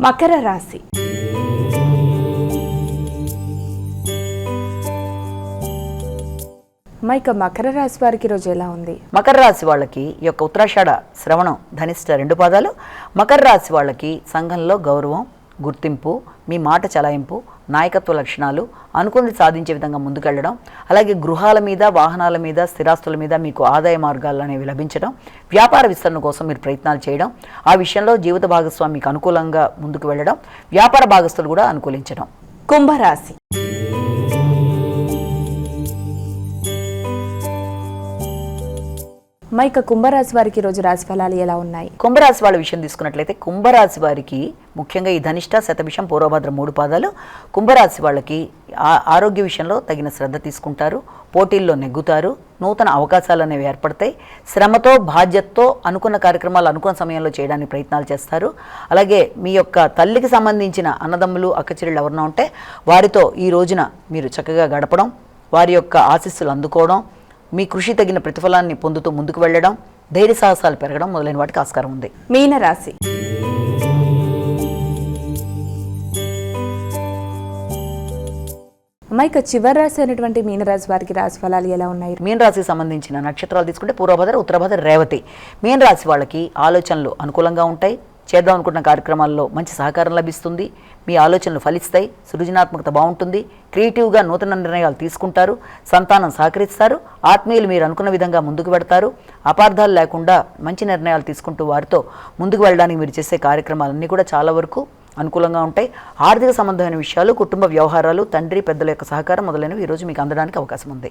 మకర రాశి. మైక మకర రాశి వారికి రోజు ఎలా ఉంది? మకర రాశి వాళ్ళకి యొక్క ఉత్తరాషాఢ శ్రవణం ధనిష్ట రెండు పాదాలు. మకర రాశి వాళ్ళకి సంఘంలో గౌరవం గుర్తింపు మీ మాట చలాయింపు నాయకత్వ లక్షణాలు అనుకుంది సాధించే విధంగా ముందుకెళ్ళడం అలాగే గృహాల మీద వాహనాల మీద స్థిరాస్తుల మీద మీకు ఆదాయ మార్గాలు అనేవి లభించడం వ్యాపార విస్తరణ కోసం మీరు ప్రయత్నాలు చేయడం ఆ విషయంలో జీవిత భాగస్వామికి అనుకూలంగా ముందుకు వెళ్ళడం వ్యాపార భాగస్తులు కూడా అనుకూలించడం. కుంభరాశి. మా ఇక కుంభరాశి వారికి రోజు రాశి ఫలాలు ఎలా ఉన్నాయి? కుంభరాశి వాళ్ళ విషయం తీసుకున్నట్లయితే కుంభరాశి వారికి ముఖ్యంగా ఈ ధనిష్ట శతభిషం పూర్వభద్ర మూడు పాదాలు కుంభరాశి వాళ్ళకి ఆరోగ్య విషయంలో తగిన శ్రద్ధ తీసుకుంటారు పోటీల్లో నెగ్గుతారు నూతన అవకాశాలు అనేవి ఏర్పడతాయి శ్రమతో బాధ్యతతో అనుకున్న కార్యక్రమాలు అనుకున్న సమయంలో చేయడానికి ప్రయత్నాలు చేస్తారు. అలాగే మీ యొక్క తల్లికి సంబంధించిన అన్నదమ్ములు అక్కచెల్లెళ్ళు ఎవరైనా ఉంటే వారితో ఈ రోజున మీరు చక్కగా గడపడం వారి యొక్క ఆశీస్సులు అందుకోవడం మీ కృషి తగిన ప్రతిఫలాన్ని పొందుతూ ముందుకు వెళ్ళడం ధైర్య సాహసాలు పెరగడం మొదలైన వాటికి ఆస్కారం ఉంది. మీన రాశి అమ్మా, ఇక చివరి రాశి అయినటువంటి మీనరాశి వారికి రాశి ఫలాలు ఎలా ఉన్నాయి? మీన రాశికి సంబంధించిన నక్షత్రాలు తీసుకుంటే పూర్వభద్ర ఉత్తరభద్ర రేవతి. మీన రాశి వాళ్ళకి ఆలోచనలు అనుకూలంగా ఉంటాయి. చేద్దాం అనుకున్న కార్యక్రమాల్లో మంచి సహకారం లభిస్తుంది. మీ ఆలోచనలు ఫలిస్తాయి. సృజనాత్మకత బాగుంటుంది. క్రియేటివ్గా నూతన నిర్ణయాలు తీసుకుంటారు. సంతానం సహకరిస్తారు. ఆత్మీయులు మీరు అనుకున్న విధంగా ముందుకు పెడతారు అపార్థాలు లేకుండా మంచి నిర్ణయాలు తీసుకుంటూ వారితో ముందుకు వెళ్ళడానికి మీరు చేసే కార్యక్రమాలన్నీ కూడా చాలా వరకు అనుకూలంగా ఉంటాయి. ఆర్థిక సంబంధమైన విషయాలు కుటుంబ వ్యవహారాలు తండ్రి పెద్దల యొక్క సహకారం మొదలైనవి ఈరోజు మీకు అందడానికి అవకాశం ఉంది.